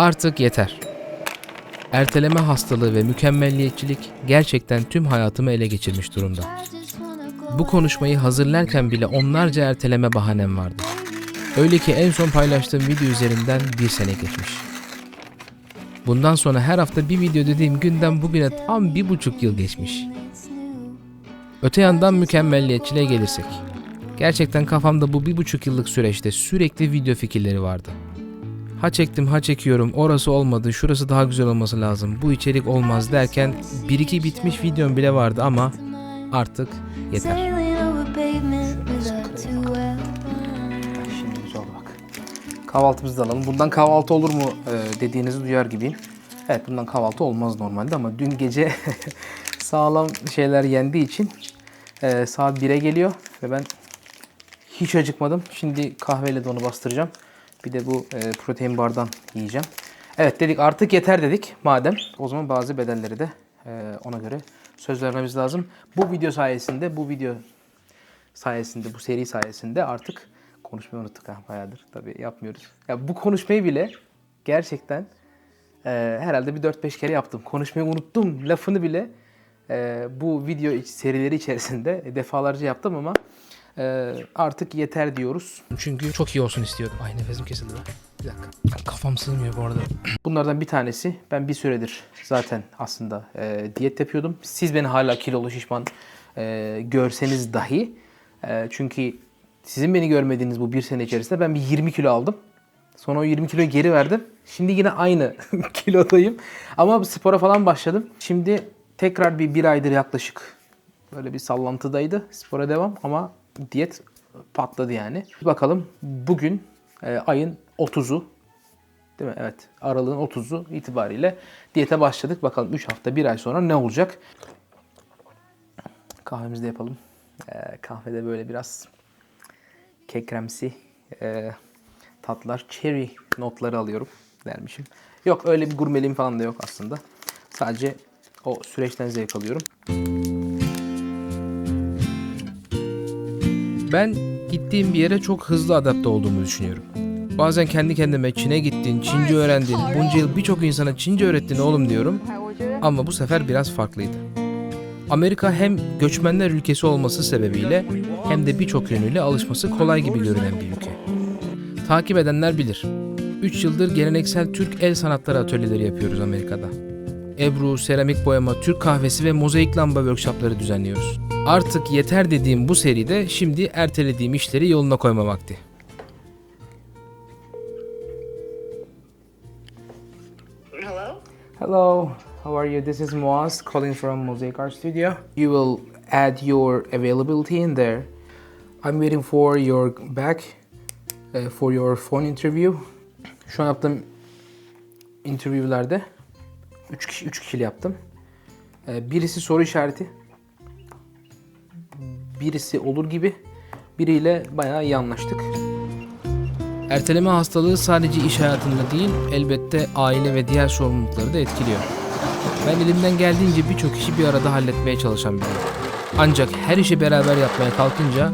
Artık yeter. Erteleme hastalığı ve mükemmelliyetçilik gerçekten tüm hayatımı ele geçirmiş durumda. Bu konuşmayı hazırlarken bile onlarca erteleme bahanem vardı. Öyle ki en son paylaştığım video üzerinden bir sene geçmiş. Bundan sonra her hafta bir video dediğim günden bugüne tam bir buçuk yıl geçmiş. Öte yandan mükemmelliyetçiliğe gelirsek. Gerçekten kafamda bu bir buçuk yıllık süreçte sürekli video fikirleri vardı. Ha çektim ha çekiyorum orası olmadı şurası daha güzel olması lazım bu içerik olmaz derken bir iki bitmiş videom bile vardı ama artık yeter. Kahvaltımızı alalım. Bundan kahvaltı olur mu e, dediğinizi duyar gibiyim. Evet bundan kahvaltı olmaz normalde ama dün gece sağlam şeyler yendiği için e, saat 1'e geliyor ve ben hiç acıkmadım. Şimdi kahveyle de onu bastıracağım. Bir de bu e, protein bardan yiyeceğim. Evet dedik artık yeter dedik madem. O zaman bazı bedelleri de e, ona göre söz vermemiz lazım. Bu video sayesinde bu video sayesinde, bu seri sayesinde artık konuşmayı unuttuk ha bayağıdır. Tabii yapmıyoruz. Ya bu konuşmayı bile gerçekten e, herhalde bir 4-5 kere yaptım. Konuşmayı unuttum lafını bile e, bu video serileri içerisinde defalarca yaptım ama e, artık yeter diyoruz. Çünkü çok iyi olsun istiyordum. Ay nefesim kesildi lan. Bir dakika. Kafam sığmıyor bu arada. Bunlardan bir tanesi ben bir süredir zaten aslında e, diyet yapıyordum. Siz beni hala kilolu şişman e, görseniz dahi e, çünkü sizin beni görmediğiniz bu bir sene içerisinde ben bir 20 kilo aldım. Sonra o 20 kiloyu geri verdim. Şimdi yine aynı kilodayım. Ama spora falan başladım. Şimdi tekrar bir bir aydır yaklaşık böyle bir sallantıdaydı. Spora devam ama diyet patladı yani. Bakalım bugün e, ayın 30'u değil mi? Evet. Aralığın 30'u itibariyle diyete başladık. Bakalım 3 hafta 1 ay sonra ne olacak? Kahvemizi de yapalım. Ee, kahvede böyle biraz kekremsi e, tatlar, cherry notları alıyorum dermişim. Yok öyle bir gurmeliğim falan da yok aslında. Sadece o süreçten zevk alıyorum. Ben gittiğim bir yere çok hızlı adapte olduğumu düşünüyorum. Bazen kendi kendime Çin'e gittin, Çince öğrendin, bunca yıl birçok insana Çince öğrettin oğlum diyorum. Ama bu sefer biraz farklıydı. Amerika hem göçmenler ülkesi olması sebebiyle hem de birçok yönüyle alışması kolay gibi görünen bir ülke. Takip edenler bilir. 3 yıldır geleneksel Türk el sanatları atölyeleri yapıyoruz Amerika'da. Ebru, seramik boyama, Türk kahvesi ve mozaik lamba workshopları düzenliyoruz. Artık yeter dediğim bu seride şimdi ertelediğim işleri yoluna koyma vakti. Hello? Hello, how are you? This is Moaz calling from Mosaic Art Studio. You will add your availability in there. I'm waiting for your back uh, for your phone interview. Şu an yaptığım interview'lerde 3 kişi 3 kişili yaptım. Ee, Birisi soru işareti. Birisi olur gibi. Biriyle bayağı iyi anlaştık. Erteleme hastalığı sadece iş hayatında değil, elbette aile ve diğer sorumlulukları da etkiliyor. Ben elimden geldiğince birçok işi bir arada halletmeye çalışan biriyim. Ancak her işi beraber yapmaya kalkınca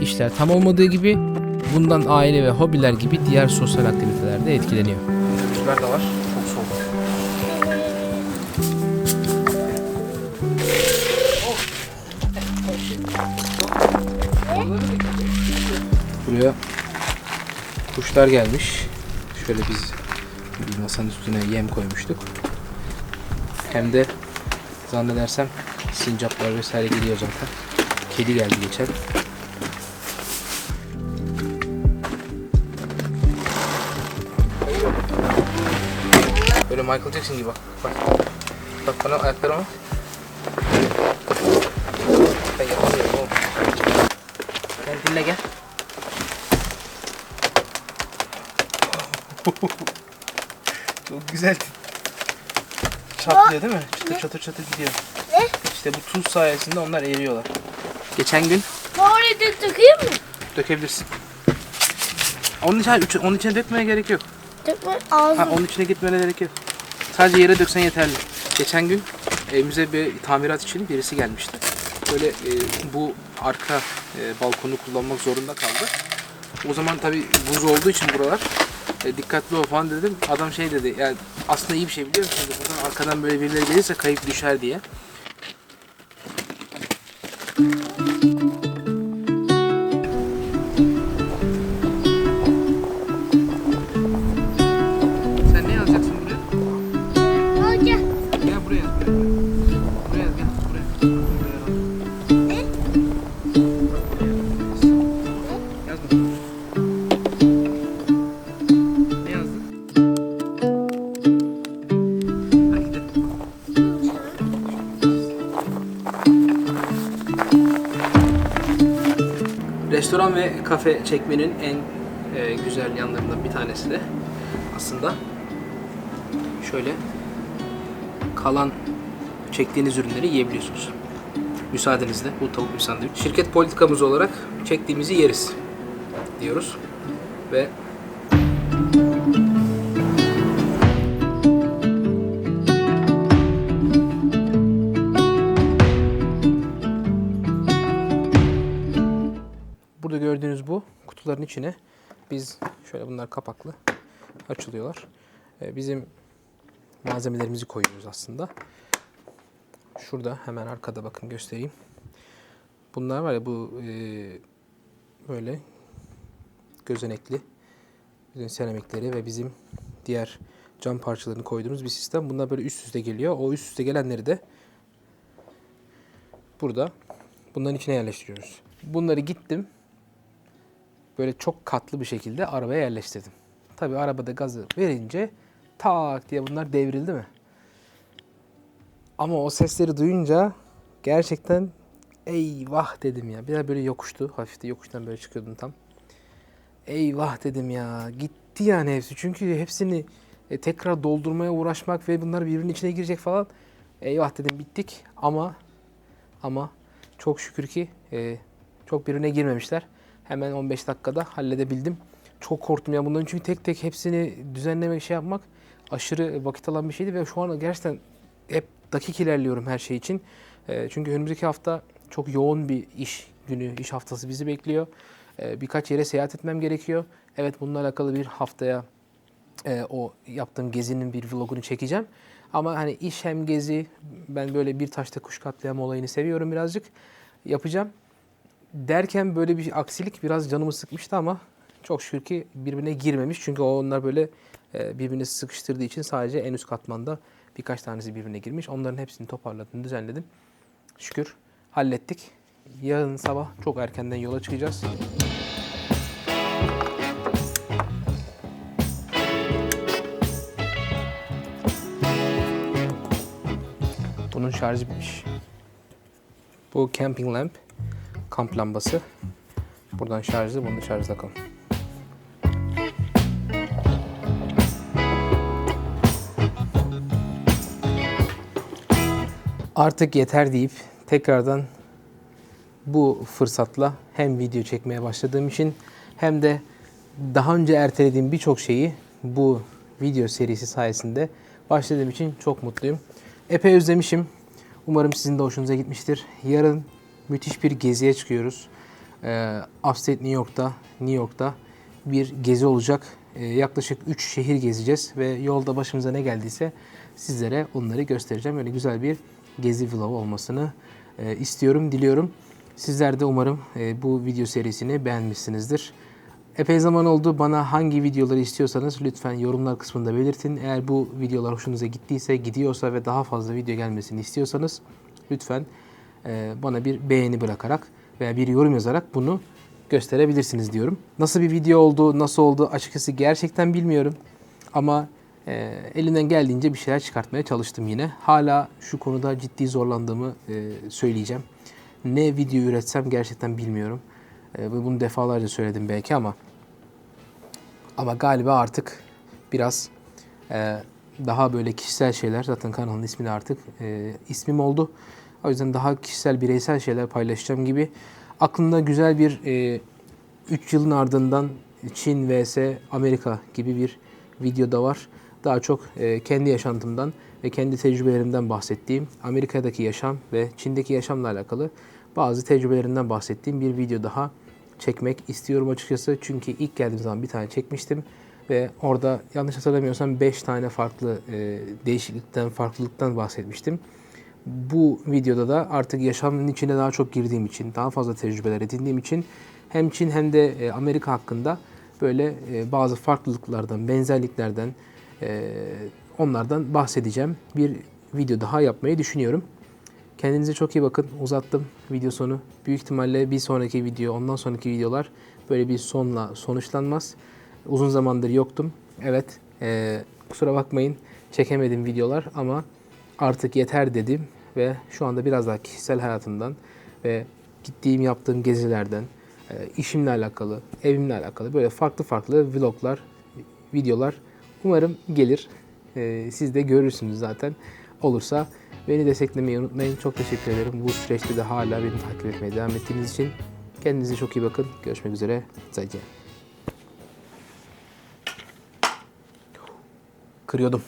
işler tam olmadığı gibi bundan aile ve hobiler gibi diğer sosyal aktiviteler de etkileniyor. Rüzgar da var. Çok soğuk. Buraya kuşlar gelmiş. Şöyle biz bir masanın üstüne yem koymuştuk. Hem de zannedersem sincaplar vesaire geliyor zaten. Kedi geldi geçen. Böyle Michael Jackson gibi bak. Bak. Bak bana ayaklarıma. Ben yapamıyorum. Gel dinle gel. Çok güzel. Çatlıyor değil mi? Çıtır çatır çatır gidiyor. Ne? İşte bu tuz sayesinde onlar eriyorlar. Geçen gün Bari de takayım mı? dökebilirsin. Onun için onun içine dökmeye gerek yok. Takma ağzım. Ha, onun içine gitmene gerek yok. Sadece yere döksen yeterli. Geçen gün evimize bir tamirat için birisi gelmişti. Böyle e, bu arka e, balkonu kullanmak zorunda kaldı. O zaman tabi buz olduğu için buralar E, dikkatli ol falan dedim. Adam şey dedi. Yani aslında iyi bir şey biliyor musun? Dedi, Buradan arkadan böyle birileri gelirse kayıp düşer diye. Restoran ve kafe çekmenin en e, güzel yanlarından bir tanesi de aslında şöyle kalan çektiğiniz ürünleri yiyebiliyorsunuz. Müsaadenizle bu tavuklu sandviç. Şirket politikamız olarak çektiğimizi yeriz diyoruz. Ve kutuların içine biz şöyle bunlar kapaklı açılıyorlar. Ee, Bizim malzemelerimizi koyuyoruz aslında. Şurada hemen arkada bakın göstereyim. Bunlar var ya bu e, böyle gözenekli bizim seramikleri ve bizim diğer cam parçalarını koyduğumuz bir sistem. Bunlar böyle üst üste geliyor. O üst üste gelenleri de burada bunların içine yerleştiriyoruz. Bunları gittim böyle çok katlı bir şekilde arabaya yerleştirdim. Tabii arabada gazı verince tak diye bunlar devrildi mi? Ama o sesleri duyunca gerçekten eyvah dedim ya. Biraz böyle yokuştu. Hafif de yokuştan böyle çıkıyordum tam. Eyvah dedim ya. Gitti yani hepsi. Çünkü hepsini e, tekrar doldurmaya uğraşmak ve bunlar birbirinin içine girecek falan. Eyvah dedim bittik ama ama çok şükür ki e, çok birbirine girmemişler. Hemen 15 dakikada halledebildim. Çok korktum ya bundan çünkü tek tek hepsini düzenlemek şey yapmak aşırı vakit alan bir şeydi ve şu an gerçekten hep dakik ilerliyorum her şey için. E, çünkü önümüzdeki hafta çok yoğun bir iş günü, iş haftası bizi bekliyor. E, birkaç yere seyahat etmem gerekiyor. Evet bununla alakalı bir haftaya e, o yaptığım gezinin bir vlogunu çekeceğim. Ama hani iş hem gezi, ben böyle bir taşta kuş katliam olayını seviyorum birazcık. Yapacağım. Derken böyle bir aksilik biraz canımı sıkmıştı ama çok şükür ki birbirine girmemiş. Çünkü onlar böyle e, birbirini sıkıştırdığı için sadece en üst katmanda birkaç tanesi birbirine girmiş. Onların hepsini toparladım, düzenledim. Şükür hallettik. Yarın sabah çok erkenden yola çıkacağız. Bunun şarjı bitmiş. Bu camping lamp, kamp lambası. Buradan şarjlı, bunu da şarj takalım. Artık yeter deyip tekrardan bu fırsatla hem video çekmeye başladığım için hem de daha önce ertelediğim birçok şeyi bu video serisi sayesinde başladığım için çok mutluyum. Epey özlemişim. Umarım sizin de hoşunuza gitmiştir. Yarın müthiş bir geziye çıkıyoruz. Ee, Upstate New York'ta, New York'ta bir gezi olacak. Ee, yaklaşık 3 şehir gezeceğiz ve yolda başımıza ne geldiyse sizlere onları göstereceğim. Öyle güzel bir gezi vlogu olmasını e, istiyorum, diliyorum. Sizler de umarım e, bu video serisini beğenmişsinizdir. Epey zaman oldu. Bana hangi videoları istiyorsanız lütfen yorumlar kısmında belirtin. Eğer bu videolar hoşunuza gittiyse, gidiyorsa ve daha fazla video gelmesini istiyorsanız lütfen e, bana bir beğeni bırakarak veya bir yorum yazarak bunu gösterebilirsiniz diyorum. Nasıl bir video oldu, nasıl oldu açıkçası gerçekten bilmiyorum. Ama e, elimden geldiğince bir şeyler çıkartmaya çalıştım yine. Hala şu konuda ciddi zorlandığımı e, söyleyeceğim. Ne video üretsem gerçekten bilmiyorum. E, bunu defalarca söyledim belki ama ama galiba artık biraz e, daha böyle kişisel şeyler zaten kanalın ismi de artık e, ismim oldu. O yüzden daha kişisel bireysel şeyler paylaşacağım gibi. Aklımda güzel bir 3 yılın ardından Çin vs Amerika gibi bir video da var. Daha çok e, kendi yaşantımdan ve kendi tecrübelerimden bahsettiğim Amerika'daki yaşam ve Çin'deki yaşamla alakalı bazı tecrübelerimden bahsettiğim bir video daha çekmek istiyorum açıkçası. Çünkü ilk geldiğim zaman bir tane çekmiştim Ve orada yanlış hatırlamıyorsam 5 tane farklı e, değişiklikten, farklılıktan bahsetmiştim. Bu videoda da artık yaşamın içine daha çok girdiğim için, daha fazla tecrübeler edindiğim için hem Çin hem de e, Amerika hakkında böyle e, bazı farklılıklardan, benzerliklerden, e, onlardan bahsedeceğim. Bir video daha yapmayı düşünüyorum. Kendinize çok iyi bakın. Uzattım video sonu. Büyük ihtimalle bir sonraki video, ondan sonraki videolar böyle bir sonla sonuçlanmaz. Uzun zamandır yoktum. Evet, e, kusura bakmayın çekemedim videolar ama artık yeter dedim ve şu anda biraz daha kişisel hayatımdan ve gittiğim yaptığım gezilerden, e, işimle alakalı, evimle alakalı böyle farklı farklı vloglar, videolar umarım gelir. E, siz de görürsünüz zaten. Olursa beni desteklemeyi unutmayın. Çok teşekkür ederim. Bu süreçte de hala beni takip etmeye devam ettiğiniz için. Kendinize çok iyi bakın. Görüşmek üzere. Zayciye. Kırıyordum.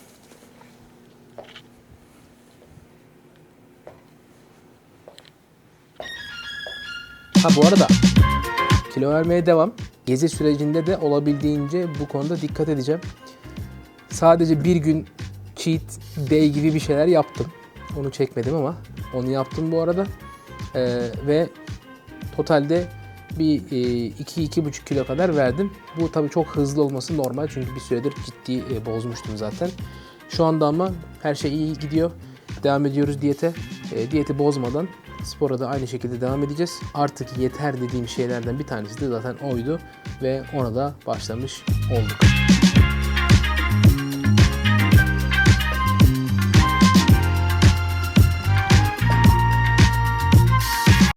Ha bu arada kilo vermeye devam. Gezi sürecinde de olabildiğince bu konuda dikkat edeceğim. Sadece bir gün cheat day gibi bir şeyler yaptım. Onu çekmedim ama onu yaptım bu arada. Ee, ve totalde bir 2-2,5 kilo kadar verdim. Bu tabii çok hızlı olması normal çünkü bir süredir ciddi e, bozmuştum zaten. Şu anda ama her şey iyi gidiyor. Devam ediyoruz diyete. E, diyeti bozmadan spora da aynı şekilde devam edeceğiz. Artık yeter dediğim şeylerden bir tanesi de zaten oydu ve ona da başlamış olduk.